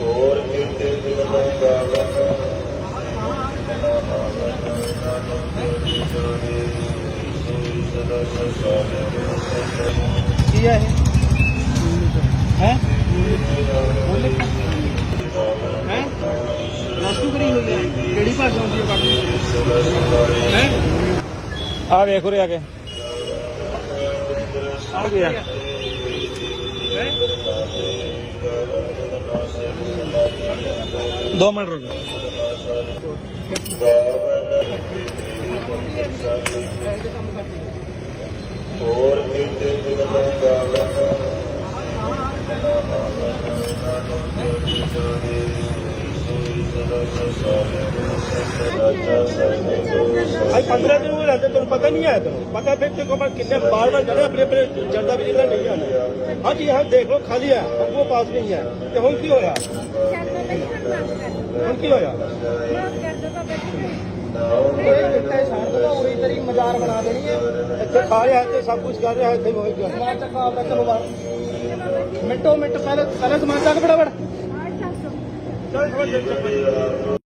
ਹੋਰ ਕਿਤੇ ਬਿਗੜਾਂ ਗਾਵਨ ਕੀ ਹੈ ਇਹ? ਹੈ? ਹੈ? ਨਸੂ ਕਰੀ ਹੋਈ ਹੈ। ਕਿਹੜੀ ਭਾਸ਼ਾ ਹੁੰਦੀ ਹੈ ਬਾਕੀ ਹੈ? ਆ ਵੇਖ ਉਰੇ ਆ ਕੇ। ਆ ਗਿਆ। दो मिनट रुक भाई पंद्रह दिन हो जाते तुम पता नहीं आया तुम पता फिर देखो कितने बार बार जाना अपने अपने जनता बिजली नहीं आना हाँ जी हाँ देख लो खाली है वो पास नहीं है तो हम की होया हम की होया ਪੂਰੀ ਤੇਰੀ ਮਜ਼ਾਰ ਬਣਾ ਦੇਣੀ ਹੈ ਇੱਥੇ ਖਾ ਰਿਹਾ ਤੇ ਸਭ ਕੁਝ ਕਰ ਰਿਹਾ ਇੱਥੇ ਹੋਈ ਗਿਆ ਸਮਾਨ ਚੱਕ ਆਪਦਾ ਚਲੋ ਬਾਹਰ ਮਿੰਟੋ ਮਿੰਟ ਪਹਿਲੇ ਪਹਿਲੇ ਸਮਾਨ ਚੱਕ ਫਟਾਫਟ ਚੱਲ ਥੋੜਾ ਦੇਰ ਚੱਕ